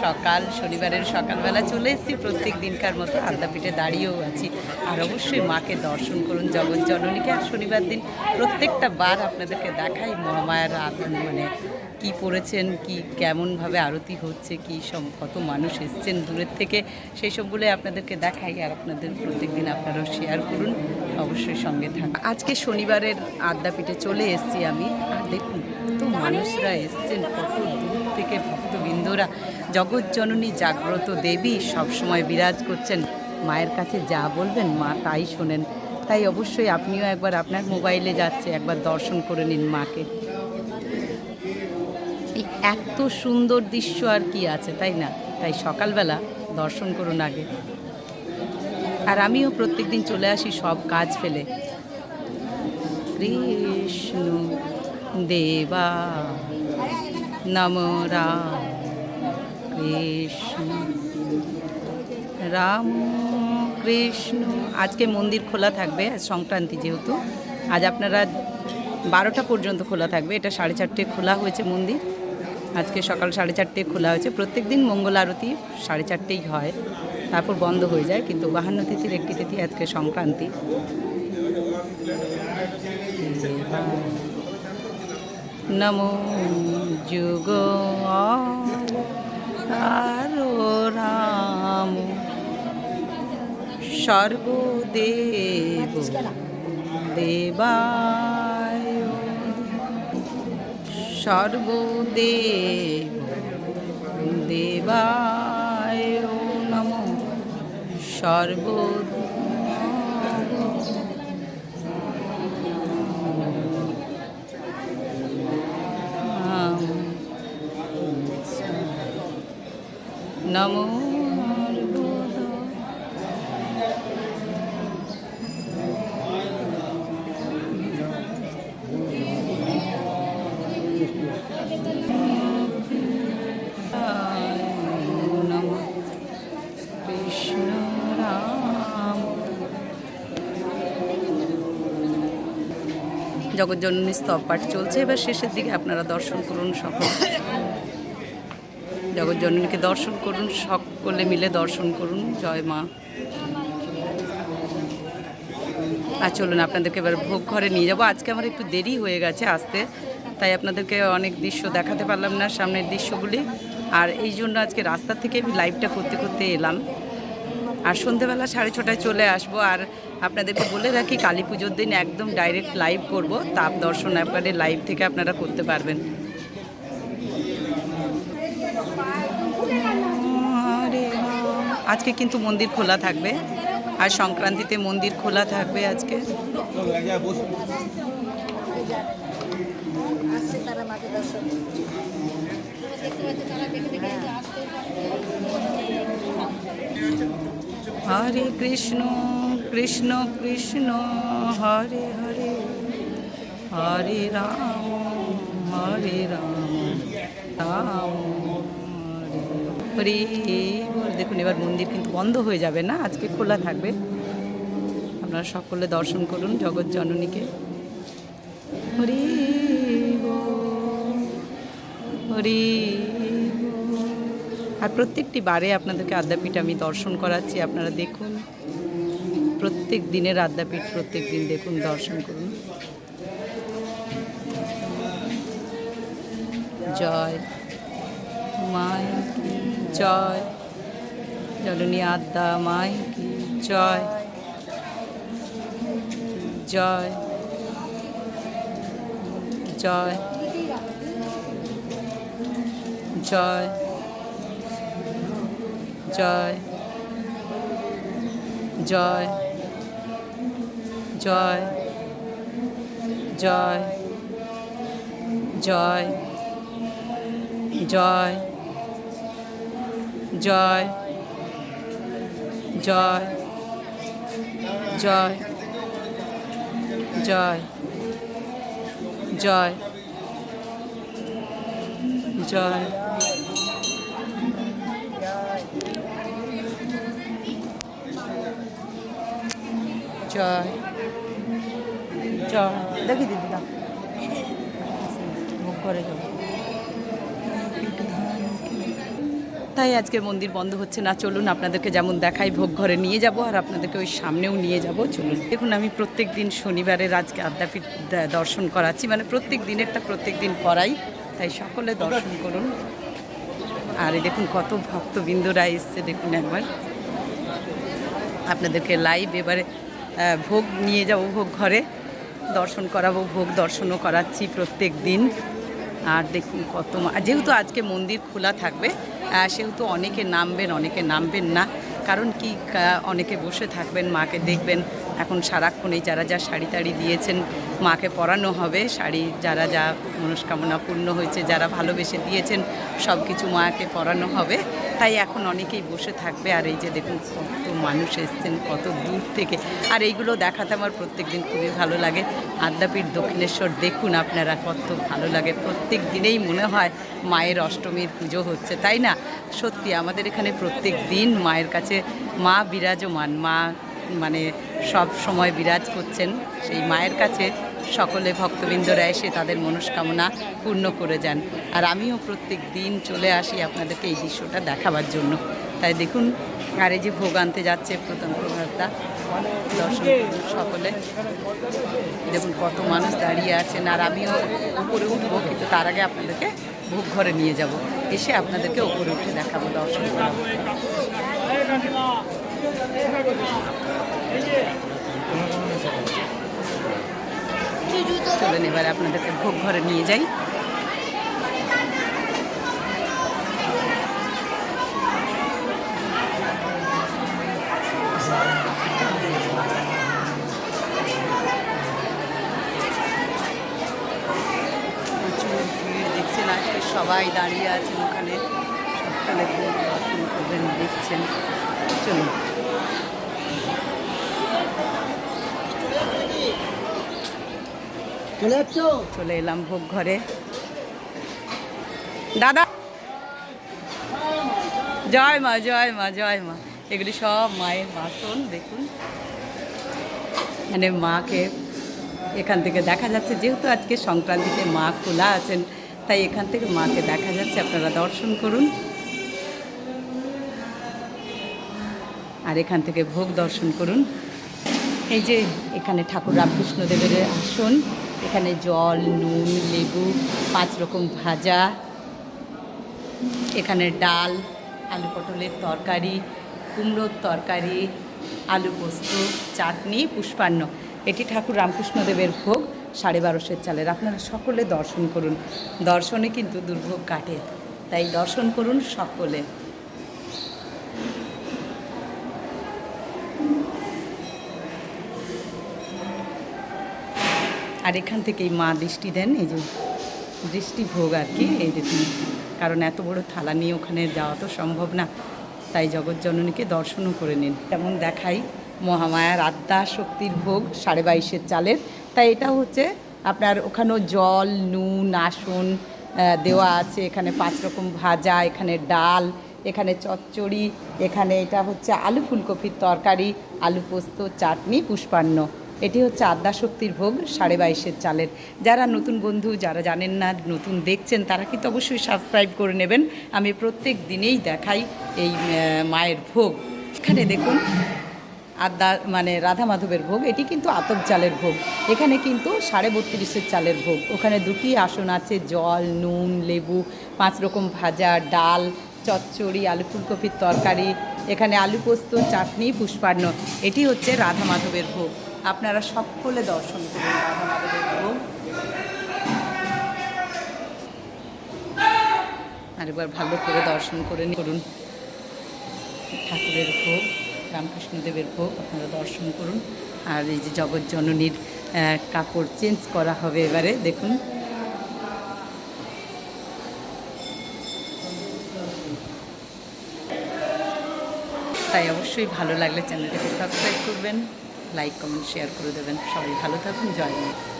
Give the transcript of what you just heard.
সকাল, শনিবারের সকালবেলা চলে এসেছি। প্রত্যেক দিনকার মতো আদ্যাপীঠে দাঁড়িয়েও আছি। আর অবশ্যই মাকে দর্শন করুন জগৎ জননীকে। আর শনিবার দিন প্রত্যেকটা বার আপনাদেরকে দেখাই মহামায়ার মানে কি পড়েছেন, কি কেমনভাবে আরতি হচ্ছে, কি সব কত মানুষ এসছেন দূরের থেকে, সেই সবগুলো আপনাদেরকে দেখাই। আর আপনাদের প্রত্যেক দিন আপনারাও শেয়ার করুন। অবশ্যই সঙ্গে থাকুন। আজকে শনিবারের আদ্যাপীঠে চলে এসেছি আমি। আর দেখুন, কত মানুষরা এসছেন, কত থেকে ভক্তবৃন্দরা জগৎ জননী জাগ্রত দেবী সবসময় বিরাজ করছেন। মায়ের কাছে যা বলবেন মা তাই শোনেন। তাই অবশ্যই আপনিও একবার আপনার মোবাইলে যাচ্ছে, একবার দর্শন করে নিন মাকে। এই এত সুন্দর দৃশ্য আর কি আছে, তাই না? তাই সকালবেলা দর্শন করুন আগে। আর আমিও প্রত্যেকদিন চলে আসি সব কাজ ফেলে। কৃষ্ণ দেবা নম রাম কৃষ্ণ রাম কৃষ্ণ আজকে মন্দির খোলা থাকবে সংক্রান্তি যেহেতু। আজ আপনারা বারোটা পর্যন্ত খোলা থাকবে। এটা সাড়ে চারটে খোলা হয়েছে মন্দির। আজকে সকাল সাড়ে চারটে খোলা হয়েছে। প্রত্যেক দিন মঙ্গল আরতি সাড়ে চারটেই হয়। তারপর বন্ধ হয়ে যায়। কিন্তু বাহান্ন তিথির একটি তিথি আজকে সংক্রান্তি। নমো যুগ রাম সর্বদেব দেবায় সর্বদেব দেবায় নম সর্ব নমো জগজ্জননী স্তব পাঠ চলছে। এবার শেষের দিকে আপনারা দর্শন করুন সকল। জগজ্জননীকে দর্শন করুন, সকলে মিলে দর্শন করুন। জয় মা। আর চলুন, আপনাদেরকে এবার ভোগ ঘরে নিয়ে যাব। আজকে আমার একটু দেরি হয়ে গেছে আসতে, তাই আপনাদেরকে অনেক দৃশ্য দেখাতে পারলাম না সামনের দৃশ্যগুলি। আর এই জন্য আজকে রাস্তা থেকে আমি লাইভটা করতে করতে এলাম। আর সন্ধেবেলা সাড়ে ছটায় চলে আসব। আর আপনাদেরকে বলে রাখি, কালী পুজোর দিন একদম ডাইরেক্ট লাইভ করব। তাপ দর্শন একবারে লাইভ থেকে আপনারা করতে পারবেন হরে রাম। আজকে কিন্তু মন্দির খোলা থাকবে। আর সংক্রান্তিতে মন্দির খোলা থাকবে আজকে। হরে কৃষ্ণ কৃষ্ণ কৃষ্ণ, হরে হরে। হরে রাম হরে রাম রাম হরে দেখুন, এবার মন্দির কিন্তু বন্ধ হয়ে যাবে না? আজকে খোলা থাকবে। আপনারা সকলে দর্শন করুন জগৎ জননীকে। হরি হরি আর প্রত্যেকটি বারে আপনাদেরকে আদ্যাপীঠ আমি দর্শন করাচ্ছি, আপনারা দেখুন। প্রত্যেক দিনের আদ্যাপীঠ, প্রত্যেক দিন দেখুন, দর্শন করুন। জয়। কি জয় জননী আদ্যা মাই কি জয় জয় জয় জয় জয় জয় জয় জয় জয় জয় জয় জয় জয় জয় জয় জয়। জয় জয়। দেখি দিদি না ভোগ করে যাব তাই আজকে মন্দির বন্ধ হচ্ছে না? চলুন আপনাদেরকে যেমন দেখাই, ভোগ ঘরে নিয়ে যাব আর আপনাদেরকে ওই সামনেও নিয়ে যাব। চলুন। দেখুন, আমি প্রত্যেক দিন শনিবারের আজকে আদ্যাপীঠ দর্শন করাচ্ছি। মানে প্রত্যেক দিনেরটা প্রত্যেক দিন করাই। তাই সকলে দর্শন করুন। আর দেখুন, কত ভক্তবৃন্দরা এসছে, দেখুন একবার। আপনাদেরকে লাইভ এবারে ভোগ নিয়ে যাব, ভোগ ঘরে। দর্শন করাবো, ভোগ দর্শনও করাচ্ছি প্রত্যেক দিন। আর দেখুন কত যেহেতু আজকে মন্দির খোলা থাকবে সেহেতু অনেকে নামবেন অনেকে নামবেন না। কারণ কি অনেকে বসে থাকবেন মাকে দেখবেন এখন সারাক্ষণ এই যারা যা শাড়ি টাড়ি দিয়েছেন মাকে পরানো হবে, শাড়ি যারা যা মনস্কামনা পূর্ণ হয়েছে, যারা ভালোবেসে দিয়েছেন, সব কিছু মাকে পরানো হবে। তাই এখন অনেকেই বসে থাকবে, আর এই যে দেখুন কত মানুষ এসছেন, কত দূর থেকে। আর এইগুলো দেখাতে আমার প্রত্যেক দিন খুবই ভালো লাগে। আদ্যাপীঠ দক্ষিণেশ্বর দেখুন আপনারা কত ভালো লাগে। প্রত্যেক দিনেই মনে হয় মায়ের অষ্টমীর পুজো হচ্ছে, তাই না? সত্যি আমাদের এখানে প্রত্যেক দিন মায়ের কাছে মা বিরাজমান, মা মানে সব সময় বিরাজ করছেন। সেই মায়ের কাছে সকলে ভক্তবৃন্দরা এসে তাদের মনস্কামনা পূর্ণ করে যান। আর আমিও প্রত্যেক দিন চলে আসি আপনাদেরকে এই দৃশ্যটা দেখাবার জন্য। তাই দেখুন আর এই যে ভোগ আনতে যাচ্ছে প্রথম প্রভাসদা দর্শন সকলে। দেখুন, কত মানুষ দাঁড়িয়ে আছেন। আর আমিও উপরে উঠবো, কিন্তু তার আগে আপনাদেরকে ভোগ ঘরে নিয়ে যাব। এসে আপনাদেরকে উপরে উঠে দেখাবো, দর্শন চলেন, এবার আপনাদেরকে ভোগ ঘরে নিয়ে যাই। দেখছেন, আজকে সবাই দাঁড়িয়ে আছেন ওখানে। সকালে করবেন, দেখছেন। চলুন। চলে এলাম ভোগ ঘরে। দাদা! জয় মা জয় মা জয় মা। এগুলি সব মায়ের বাসন, দেখুন। মানে মাকে এখান থেকে দেখা যাচ্ছে, যেহেতু আজকে সংক্রান্তিতে মা খোলা আছেন, তাই এখান থেকে মাকে দেখা যাচ্ছে, আপনারা দর্শন করুন। আর এখান থেকে ভোগ দর্শন করুন। এই যে এখানে ঠাকুর রামকৃষ্ণদেবের আসন। এখানে জল, নুন, লেবু, পাঁচ রকম ভাজা। এখানে ডাল, আলু পটলের তরকারি, কুমড়োর তরকারি, আলু পোস্ত, চাটনি, পুষ্পান্ন। এটি ঠাকুর রামকৃষ্ণদেবের ভোগ সাড়ে বারোশের চালের। আপনারা সকলে দর্শন করুন। দর্শনে কিন্তু দুর্ভোগ কাটে। তাই দর্শন করুন সকলে। আর এখান থেকেই মা দৃষ্টি দেন, এই যে দৃষ্টি ভোগ আর কি, এই দেখুন কারণ এত বড় থালা নিয়ে ওখানে যাওয়া তো সম্ভব না, তাই জগৎজননীকে দর্শনও করে নিন। তেমন দেখাই, মহামায়ার আদ্যা শক্তির ভোগ সাড়ে বাইশের চালের, তাই এটা হচ্ছে আপনার ওখানেও জল, নুন আসন দেওয়া আছে, এখানে পাঁচ রকম ভাজা, এখানে ডাল, এখানে চচ্চড়ি, এখানে এটা হচ্ছে আলু ফুলকপির তরকারি, আলু পোস্ত, চাটনি, পুষ্পান্ন। এটি হচ্ছে আদ্যাশক্তির ভোগ, সাড়ে বাইশের চালের। যারা নতুন বন্ধু, যারা জানেন না, নতুন দেখছেন, তারা কিন্তু অবশ্যই সাবস্ক্রাইব করে নেবেন। আমি প্রত্যেক দিনেই দেখাই এই মায়ের ভোগ। এখানে দেখুন আদা মানে রাধা মাধবের ভোগ, এটি কিন্তু আতপ চালের ভোগ। এখানে কিন্তু সাড়ে বত্রিশের চালের ভোগ। ওখানে দুটি আসন আছে, জল, নুন, লেবু, পাঁচ রকম ভাজা, ডাল, চচ্চড়ি, আলু ফুলকপির তরকারি। এখানে আলু পোস্ত, চাটনি, পুষ্পান্ন। এটি হচ্ছে রাধা মাধবের ভোগ। আপনারা সকলে দর্শন করুন আরেকবার ভালো করে দর্শন করে। করুন। ঠাকুরের ভোগ, রামকৃষ্ণদেবের ভোগ, আপনারা দর্শন করুন। আর এই যে জগৎজননীর কাপড় চেঞ্জ করা হবে এবারে, দেখুন। তাই অবশ্যই ভালো লাগলে চ্যানেলটাকে সাবস্ক্রাইব করবেন। লাইক কমেন্ট শেয়ার করে দেবেন। সবাই ভালো থাকুন জয় মা।